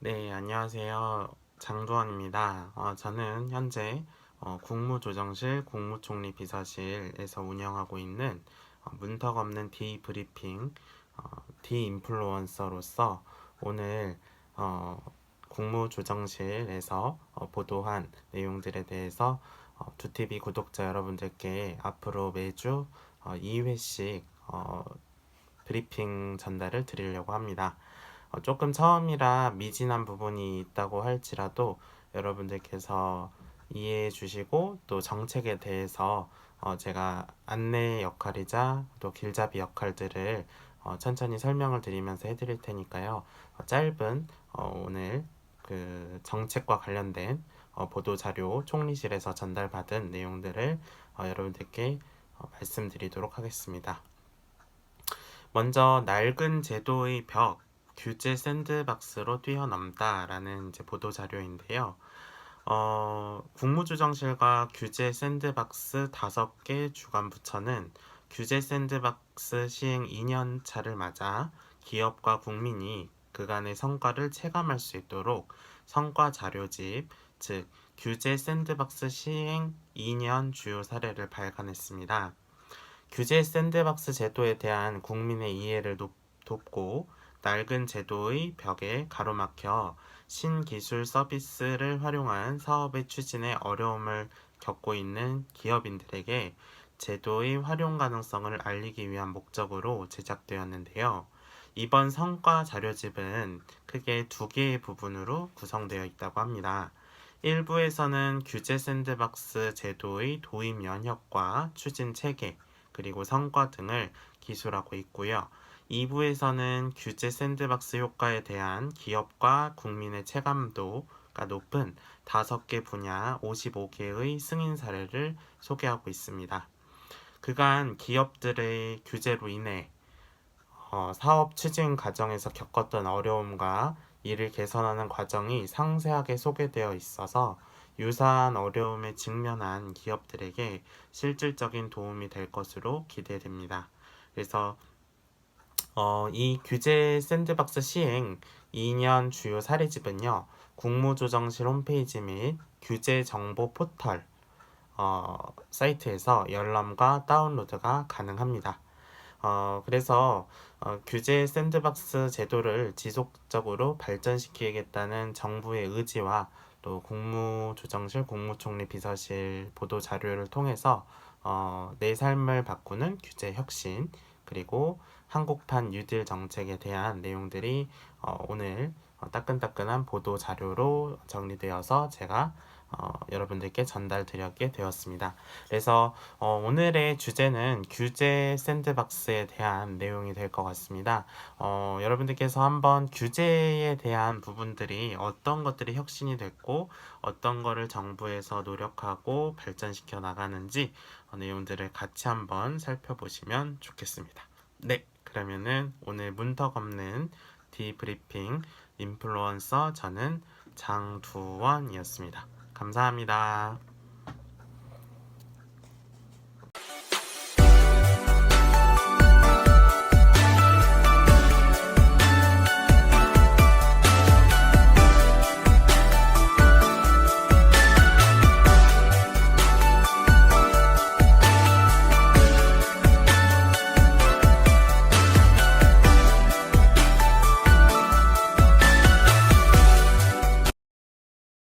네, 안녕하세요. 장두원입니다. 어, 저는 현재 어, 국무조정실 국무총리 비서실에서 운영하고 있는 어, 문턱 없는 디브리핑 어, 디인플루언서로서 오늘 어, 국무조정실에서 어, 보도한 내용들에 대해서 어, 두TV 구독자 여러분들께 앞으로 매주 어, 2회씩 어, 브리핑 전달을 드리려고 합니다. 어, 조금 처음이라 미진한 부분이 있다고 할지라도 여러분들께서 이해해 주시고 또 정책에 대해서 어, 제가 안내 역할이자 또 길잡이 역할들을 어, 천천히 설명을 드리면서 해드릴 테니까요. 어, 짧은 어, 오늘 그 정책과 관련된 어, 보도 자료 총리실에서 전달받은 내용들을 어, 여러분들께 어, 말씀드리도록 하겠습니다. 먼저 낡은 제도의 벽 규제 샌드박스로 뛰어넘다라는 이제 보도 자료인데요. 어, 국무조정실과 규제 샌드박스 5개 주관 부처는 규제 샌드박스 시행 2년 차를 맞아 기업과 국민이 그간의 성과를 체감할 수 있도록 성과 자료집, 즉 규제 샌드박스 시행 2년 주요 사례를 발간했습니다. 규제 샌드박스 제도에 대한 국민의 이해를 높, 돕고 낡은 제도의 벽에 가로막혀 신기술 서비스를 활용한 사업의 추진에 어려움을 겪고 있는 기업인들에게 제도의 활용 가능성을 알리기 위한 목적으로 제작되었는데요. 이번 성과 자료집은 크게 두 개의 부분으로 구성되어 있다고 합니다. 일부에서는 규제 샌드박스 제도의 도입 연혁과 추진 체계, 그리고 성과 등을 기술하고 있고요. 2부에서는 규제 샌드박스 효과에 대한 기업과 국민의 체감도가 높은 5개 분야 55개의 승인 사례를 소개하고 있습니다. 그간 기업들의 규제로 인해 어, 사업 추진 과정에서 겪었던 어려움과 이를 개선하는 과정이 상세하게 소개되어 있어서 유사한 어려움에 직면한 기업들에게 실질적인 도움이 될 것으로 기대됩니다. 그래서 어, 이 규제 샌드박스 시행 2년 주요 사례집은요, 국무조정실 홈페이지 및 규제 정보 포털 어, 사이트에서 열람과 다운로드가 가능합니다. 어, 그래서 어, 규제 샌드박스 제도를 지속적으로 발전시키겠다는 정부의 의지와 또 국무조정실 국무총리 비서실 보도 자료를 통해서 어, 내 삶을 바꾸는 규제 혁신 그리고 한국판 뉴딜 정책에 대한 내용들이 어, 오늘 어, 따끈따끈한 보도 자료로 정리되어서 제가 어, 여러분들께 전달드렸게 되었습니다. 그래서 어, 오늘의 주제는 규제 샌드박스에 대한 내용이 될 것 같습니다. 어, 여러분들께서 한번 규제에 대한 부분들이 어떤 것들이 혁신이 됐고 어떤 거를 정부에서 노력하고 발전시켜 나가는지 어, 내용들을 같이 한번 살펴보시면 좋겠습니다. 네, 그러면은 오늘 문턱 없는 디브리핑 인플루언서 저는 장두원이었습니다. 감사합니다.